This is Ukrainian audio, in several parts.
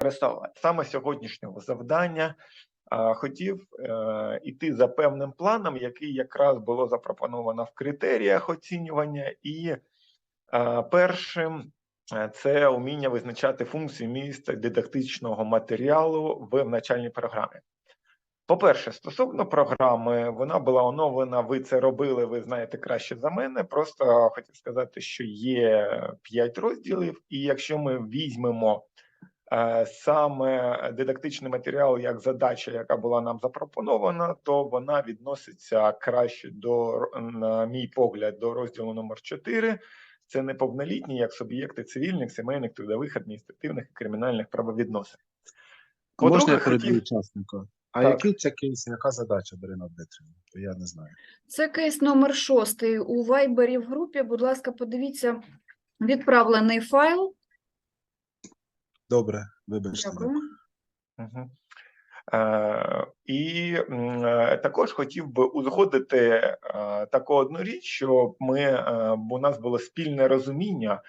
використовувати. Саме сьогоднішнього завдання а, хотів е, іти за певним планом, який якраз було запропоновано в критеріях оцінювання, і е, першим е, це уміння визначати функції міста дидактичного матеріалу в навчальній програмі. По-перше, стосовно програми, вона була оновлена. Ви це робили, ви знаєте краще за мене. Просто хотів сказати, що є 5 розділів, і якщо ми візьмемо е, саме дидактичний матеріал як задача, яка була нам запропонована, то вона відноситься краще до, на мій погляд, до розділу номер 4. Це неповнолітні як суб'єкти цивільних, сімейних, трудових, адміністративних і кримінальних правовідносин. Можна я переб'ю хотів- учасника? А Так. який це кейс, яка задача Дарина Дмитрівна? То я не знаю. Це кейс номер шостий у Вайбері в групі. Будь ласка, подивіться відправлений файл. Добре, вибачте. Дякую. Е, і е, також хотів би узгодити е, таку одну річ, щоб ми е, бо у нас було спільне розуміння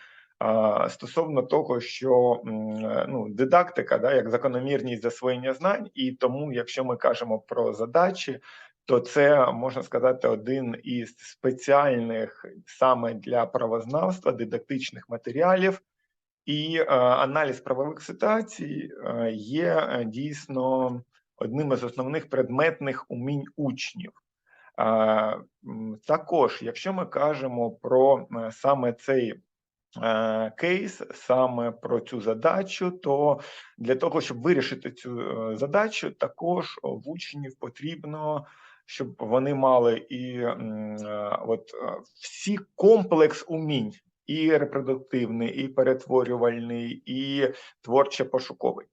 е, стосовно того, що е, ну, дидактика, да, як закономірність засвоєння знань, і тому, якщо ми кажемо про задачі, то це можна сказати один із спеціальних саме для правознавства дидактичних матеріалів. І е, аналіз правових ситуацій е, є е, дійсно одним із основних предметних умінь учнів. Також, якщо ми кажемо про саме цей кейс, саме про цю задачу, то для того, щоб вирішити цю задачу, також в учнів потрібно. Щоб вони мали і от всі комплекс умінь, і репродуктивний, і перетворювальний, і творчо-пошуковий.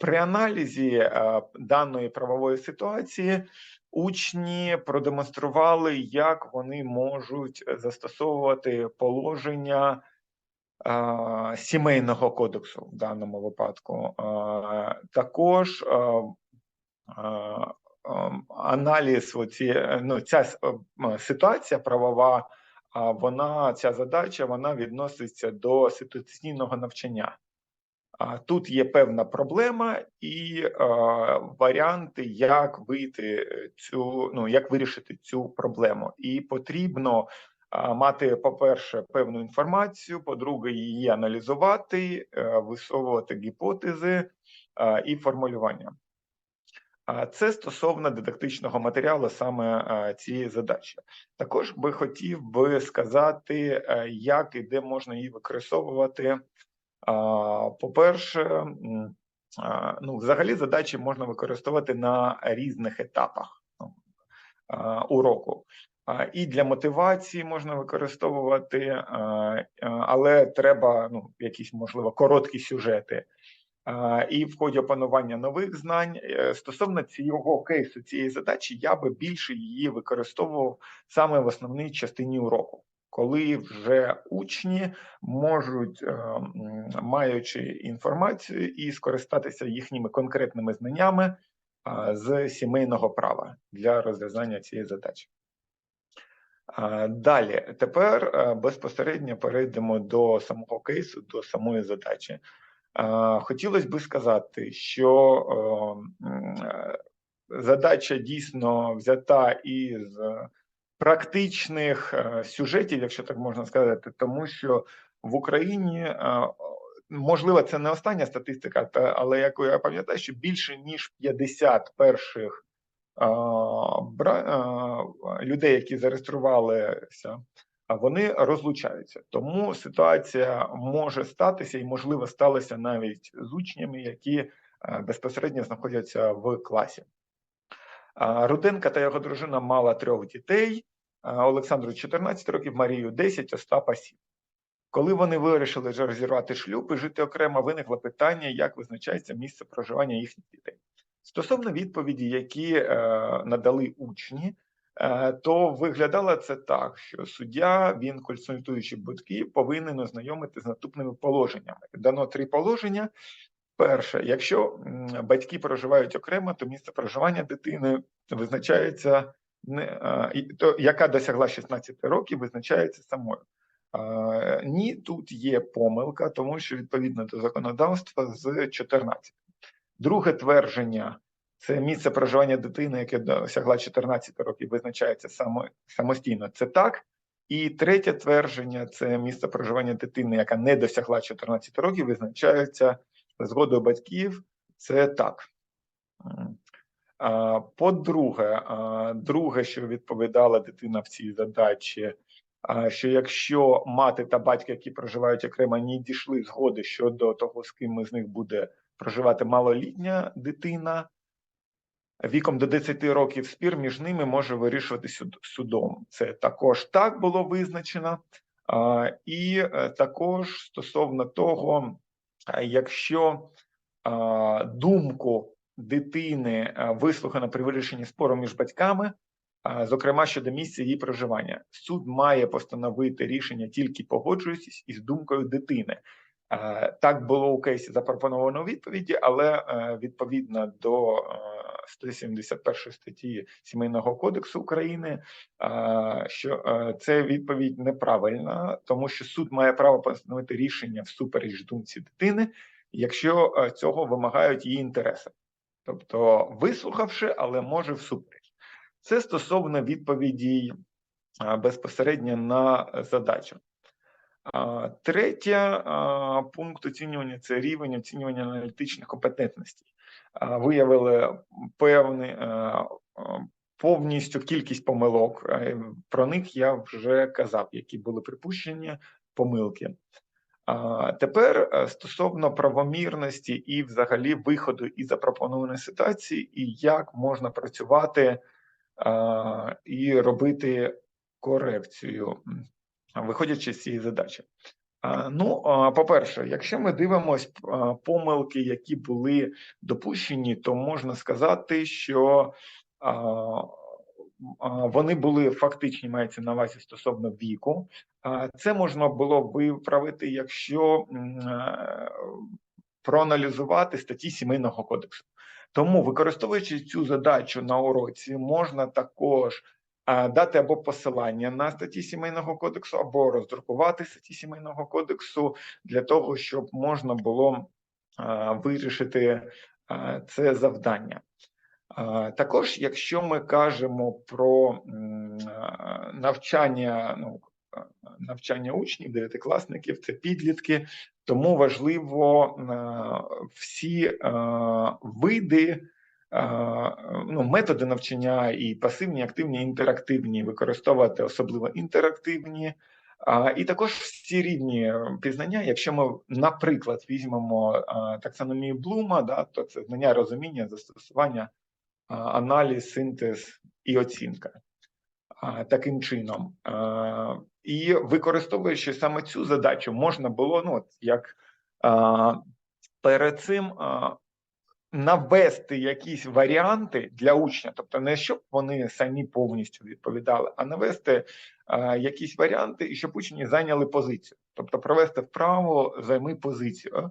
При аналізі даної правової ситуації учні продемонстрували, як вони можуть застосовувати положення сімейного кодексу в даному випадку. Також аналіз, оці, ну, ця ситуація правова вона ця задача вона відноситься до ситуаційного навчання. Тут є певна проблема і е, варіанти, як вийти е, цю, ну як вирішити цю проблему. І потрібно е, мати, по-перше, певну інформацію, по-друге, її аналізувати, е, висовувати гіпотези е, і формулювання. Це стосовно дидактичного матеріалу саме цієї задачі. Також би хотів би сказати, е, як і де можна її використовувати. По-перше, ну, взагалі задачі можна використовувати на різних етапах ну, уроку. І для мотивації можна використовувати, але треба ну, якісь, можливо, короткі сюжети. І в ході опанування нових знань е, стосовно цього кейсу цієї задачі, я би більше її використовував саме в основній частині уроку, коли вже учні можуть, е, маючи інформацію, і скористатися їхніми конкретними знаннями з сімейного права для розв'язання цієї задачі. Далі, тепер е, безпосередньо перейдемо до самого кейсу, до самої задачі. Хотілося би сказати, що е, е, задача дійсно взята із практичних е, сюжетів, якщо так можна сказати, тому що в Україні можливо це не остання статистика, але як я пам'ятаю, що більше ніж 50 перших людей, які зареєструвалися вони розлучаються. Тому ситуація може статися і, можливо, сталася навіть з учнями, які е, безпосередньо знаходяться в класі. Руденка та його дружина мала трьох дітей: Олександру 14 років, Марію 10, Остапа 7. Коли вони вирішили розірвати шлюб і жити окремо, виникло питання, як визначається місце проживання їхніх дітей. Стосовно відповіді, які е, надали учні, то виглядало це так, що суддя, він консультуючи батьків, повинен ознайомити з наступними положеннями. Дано три положення. Перше, якщо батьки проживають окремо, то місце проживання дитини визначається не е, то, яка досягла 16 років, визначається самою. Е, Ні, тут є помилка, тому що відповідно до законодавства з 14. Друге твердження це місце проживання дитини, яке досягла 14 років, визначається само, самостійно. Це так. І третє твердження це місце проживання дитини, яка не досягла 14 років, визначається згодою батьків. Це так. По-друге, друге, що відповідала дитина в цій задачі, що якщо мати та батько, які проживають окремо, не дійшли згоди щодо того, з ким із них буде проживати малолітня дитина, віком до 10 років спір між ними може вирішувати суд- судом. Це також так було визначено. І е, також стосовно того, якщо думку дитини а, вислухано при вирішенні спору між батьками, зокрема щодо місця її проживання, суд має постановити рішення тільки погоджуючись із думкою дитини. Е, Так було у кейсі запропоновано у відповіді, але е, відповідно до е, 171 статті Сімейного кодексу України, що це відповідь неправильна, тому що суд має право постановити рішення всупереч думці дитини, якщо цього вимагають її інтереси, тобто вислухавши, але може всупереч. Це стосовно відповіді безпосередньо на задачу. А, Третє пункт оцінювання це рівень оцінювання аналітичних компетентностей. А, Виявили певний а, а, повністю кількість помилок. Е, Про них я вже казав, які були припущені помилки. Тепер е, стосовно правомірності і взагалі виходу із запропонованої ситуації, і як можна працювати і робити корекцію виходячи з цієї задачі. А, Ну, по-перше, якщо ми дивимось а, помилки, які були допущені, то можна сказати, що вони були фактичні, мається на увазі стосовно віку. Це можна було виправити, якщо е, проаналізувати статті сімейного кодексу. Тому, використовуючи цю задачу на уроці, можна також дати або посилання на статті сімейного кодексу, або роздрукувати статті сімейного кодексу для того, щоб можна було вирішити це завдання. Також, якщо ми кажемо про навчання, ну навчання учнів, дев'ятикласників, це підлітки, тому важливо всі види ну, методи навчання і пасивні, активні, інтерактивні, використовувати особливо інтерактивні. І також всі рівні пізнання, якщо ми, наприклад, візьмемо таксономію Блума, да, то це знання розуміння, застосування, аналіз, синтез і оцінка. Таким чином. І використовуючи саме цю задачу, можна було, ну, як перед цим навести якісь варіанти для учня, тобто не щоб вони самі повністю відповідали, а навести а, якісь варіанти, і щоб учні зайняли позицію, тобто провести вправо, займи позицію.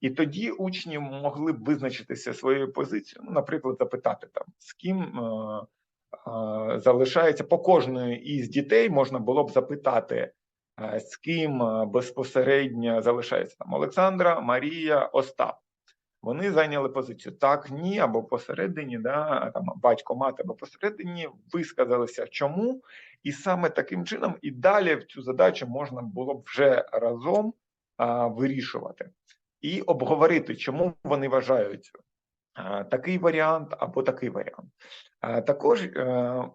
І тоді учні могли б визначитися своєю позицією, ну, наприклад, запитати там, з ким е, е, залишається по кожної із дітей, можна було б запитати, е, з ким е, безпосередньо залишається там Олександра, Марія, Остап. Вони зайняли позицію. Так, ні, або посередині, да, там батько, мати або посередині, висказалися чому, і саме таким чином і далі в цю задачу можна було б вже разом а, вирішувати. І обговорити, чому вони вважають такий варіант або такий варіант. А, Також, е,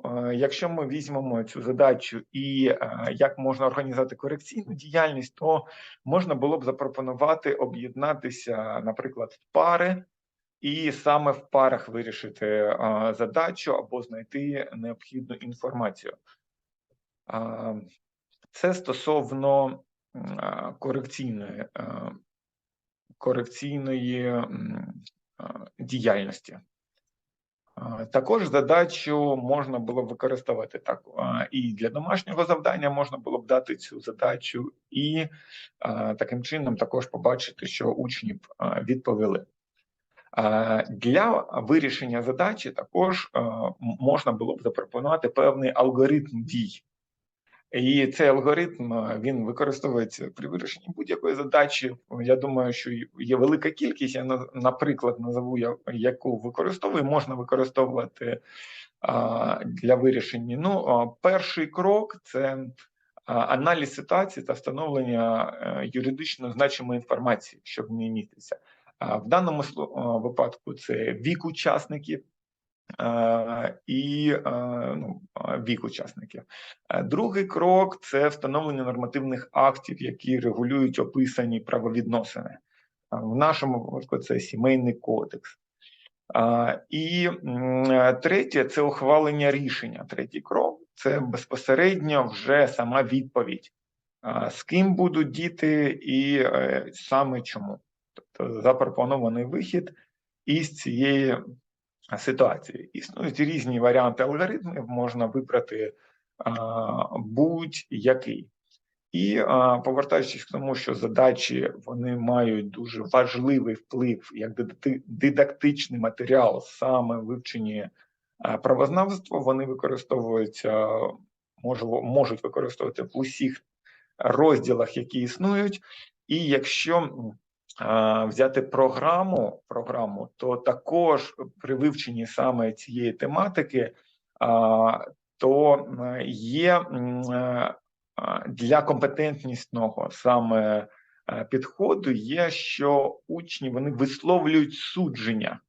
е, якщо ми візьмемо цю задачу і е, як можна організувати корекційну діяльність, то можна було б запропонувати об'єднатися, наприклад, в пари, і саме в парах вирішити задачу або знайти необхідну інформацію. Це стосовно корекційної, корекційної діяльності. Також задачу можна було б використовувати так і для домашнього завдання можна було б дати цю задачу, і таким чином також побачити, що учні б відповіли. Для вирішення задачі також можна було б запропонувати певний алгоритм дій. І цей алгоритм е, він використовується при вирішенні будь-якої задачі. Я думаю, що є велика кількість. Я на- наприклад назову яку використовую. Можна використовувати для вирішення. Ну, перший крок це аналіз ситуації та встановлення е, юридично значимої інформації, що в ній міститься. В даному випадку це вік учасників. Е, І е, ну, е, вік учасників. Другий крок це встановлення нормативних актів, які регулюють описані правовідносини. В нашому випадку це сімейний кодекс. І третє це ухвалення рішення. Третій крок це безпосередньо вже сама відповідь. З ким будуть діти і саме чому. Тобто запропонований вихід із цієї ситуації. Існують різні варіанти алгоритмів, можна вибрати будь-який. І повертаючись к тому, що задачі вони мають дуже важливий вплив як дидактичний матеріал, саме вивчені правознавства, вони використовуються, можуть використовувати в усіх розділах, які існують. І якщо взяти програму, програму, то також при вивченні саме цієї тематики, то є е, для компетентнісного саме е, підходу є, що учні вони висловлюють судження.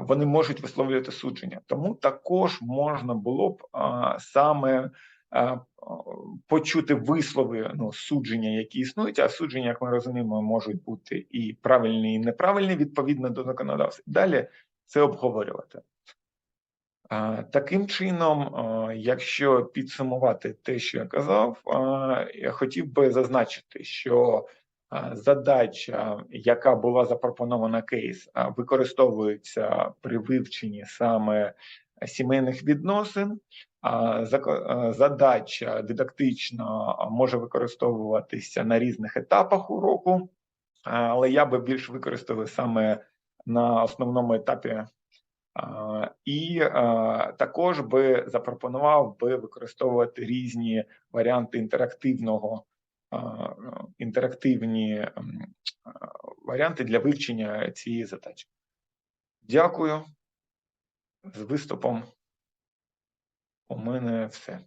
Вони можуть висловлювати судження, тому також можна було б саме почути вислови ну, судження, які існують. А судження, як ми розуміємо, можуть бути і правильні, і неправильні відповідно до законодавства. Далі це обговорювати. Таким чином, якщо підсумувати те, що я казав, я хотів би зазначити, що задача, яка була запропонована кейс, використовується при вивченні саме сімейних відносин. Задача дидактична може використовуватися на різних етапах уроку, але я би більш використовував саме на основному етапі І також би запропонував би використовувати різні варіанти інтерактивного інтерактивні варіанти для вивчення цієї задачі. Дякую. З виступом у мене все.